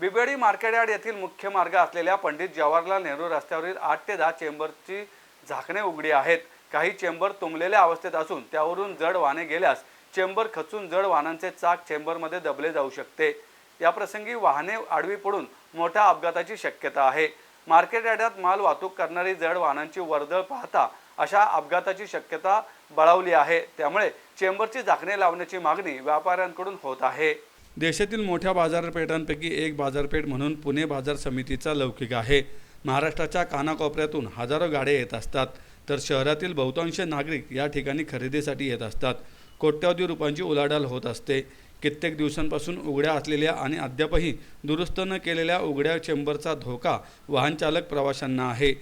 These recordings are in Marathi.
बिबेडी मार्केटयार्ड येथील मुख्य मार्ग असलेल्या पंडित जवाहरलाल नेहरू रस्त्यावरील आठ ते दहा चेंबरची झाकणे उघडी आहेत. काही चेंबर तुंबलेल्या अवस्थेत असून त्यावरून जड वाहने गेल्यास चेंबर खचून जड वाहनांचे चाक चेंबरमध्ये दबले जाऊ शकते. याप्रसंगी वाहने आडवी पडून मोठ्या अपघाताची शक्यता आहे. मार्केट यार्डात माल वाहतूक करणारी जड वाहनांची वर्दळ पाहता अशा अपघाताची शक्यता बळावली आहे. त्यामुळे चेंबरची झाकणे लावण्याची मागणी व्यापाऱ्यांकडून होत आहे. देशातील मोठ्या बाजारपेठांपैकी एक बाजारपेठ म्हणून पुणे बाजार समितीचा लौकिक आहे. महाराष्ट्राच्या कानाकोपऱ्यातून हजारो गाड्या येत असतात तर शहरातील बहुतांश नागरिक या ठिकाणी खरेदीसाठी येत असतात. कोट्यावधी रुपयांची उलाढाल होत असते. कित्येक दिवसांपासून उघड्या असलेल्या आणि अद्यापही दुरुस्त न केलेल्या उघड्या चेंबरचा धोका वाहनचालक प्रवाशांना आहे.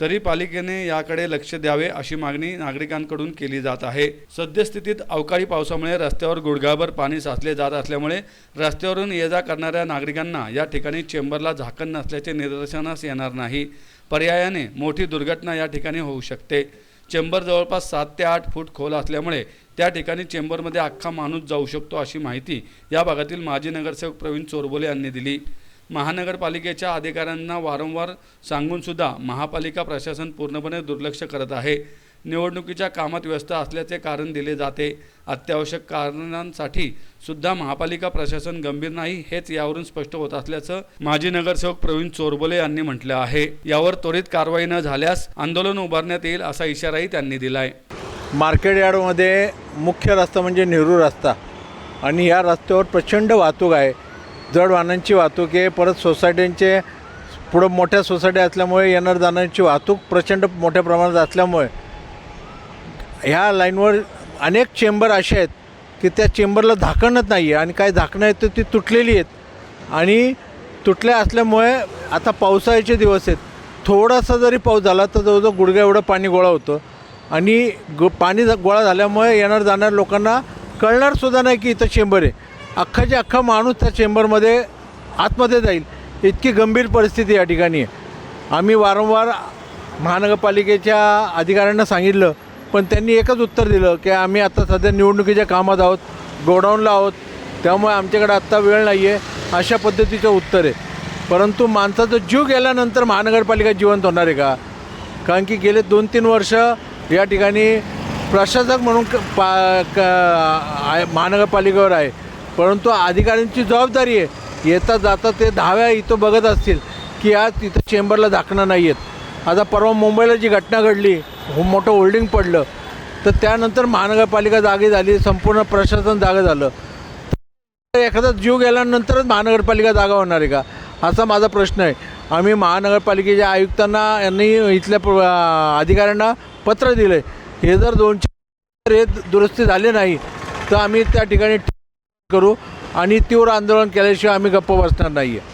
तरी पालिकेने याकडे लक्ष द्यावे अशी मागणी नागरिकांकडून केली जात आहे. सद्यस्थितीत अवकाळी पावसामुळे रस्त्यावर गुडघाभर पाणी साचले जात असल्यामुळे रस्त्यावरून ये जा करणाऱ्या नागरिकांना या ठिकाणी चेंबरला झाकण नसल्याचे निदर्शनास येणार नाही. पर्यायाने मोठी दुर्घटना या ठिकाणी होऊ शकते. चेंबर जवळपास सात ते आठ फूट खोल असल्यामुळे त्या ठिकाणी चेंबरमध्ये अख्खा माणूस जाऊ शकतो अशी माहिती या भागातील माजी नगरसेवक प्रवीण चोरबोले यांनी दिली. महानगरपालिकेच्या अधिकाऱ्यांना वारंवार सांगूनसुद्धा महापालिका प्रशासन पूर्णपणे दुर्लक्ष करत आहे. निवडणुकीच्या कामात व्यस्त असल्याचे कारण दिले जाते. अत्यावश्यक कारणांसाठी सुद्धा महापालिका प्रशासन गंभीर नाही हेच यावरून स्पष्ट होत असल्याचं माजी नगरसेवक प्रवीण चोरबोले यांनी म्हटलं आहे. यावर त्वरित कारवाई न झाल्यास आंदोलन उभारण्यात येईल असा इशाराही त्यांनी दिलाय. मार्केट यार्डमध्ये मुख्य रस्ता म्हणजे नेहरू रस्ता. आणि या रस्त्यावर प्रचंड वाहतूक आहे. जड वाहनांची वाहतूक आहे. परत सोसायट्यांचे पुढं मोठ्या सोसायटी असल्यामुळे येणार जाणाऱ्यांची वाहतूक प्रचंड मोठ्या प्रमाणात असल्यामुळे ह्या लाईनवर अनेक चेंबर असे आहेत की त्या चेंबरला झाकणच नाही आहे आणि काय झाकणं आहेत तर ती तुटलेली आहेत. आणि तुटल्या असल्यामुळे आता पावसाळ्याचे दिवस आहेत. थोडासा जरी पाऊस झाला तर जवळजवळ गुडघ्या एवढं पाणी गोळा होतं. आणि गो पाणी गोळा झाल्यामुळे येणार जाणाऱ्या लोकांना कळणारसुद्धा नाही की इथं चेंबर आहे. अख्खाच्या अख्खा माणूस त्या चेंबरमध्ये आतमध्ये जाईल इतकी गंभीर परिस्थिती या ठिकाणी आहे. आम्ही वारंवार महानगरपालिकेच्या अधिकाऱ्यांना सांगितलं पण त्यांनी एकच उत्तर दिलं की आम्ही आता सध्या निवडणुकीच्या कामात आहोत गोडाऊनला आहोत त्यामुळे आमच्याकडे आत्ता वेळ नाही आहे अशा पद्धतीचं उत्तर आहे. परंतु माणसाचा जीव गेल्यानंतर महानगरपालिका जिवंत होणार आहे का? कारण की गेले दोन तीन वर्ष या ठिकाणी प्रशासक म्हणून क- पा क आहे- महानगरपालिकेवर आहे. परंतु अधिकाऱ्यांची जबाबदारी आहे. येता जाता ते दहाव्या इथं बघत असतील की आज तिथं चेंबरला झाकणं नाही आहेत आता परवा मुंबईला जी घटना घडली मोठं होल्डिंग पडलं. तर त्यानंतर महानगरपालिका जागी झाली संपूर्ण प्रशासन जागं झालं. तर एखादा जीव गेल्यानंतरच महानगरपालिका जागा होणार आहे का? असा माझा प्रश्न आहे. आम्ही महानगरपालिकेच्या आयुक्तांना यांनी इथल्या प्र- अधिकाऱ्यांना पत्र दिलं आहे हे जर दोन चार हे दुरुस्ती झाले नाही तर आम्ही त्या ठिकाणी करू आणि तीव्र आंदोलन केल्याशिवाय आम्ही गप्प बसणार नाही आहे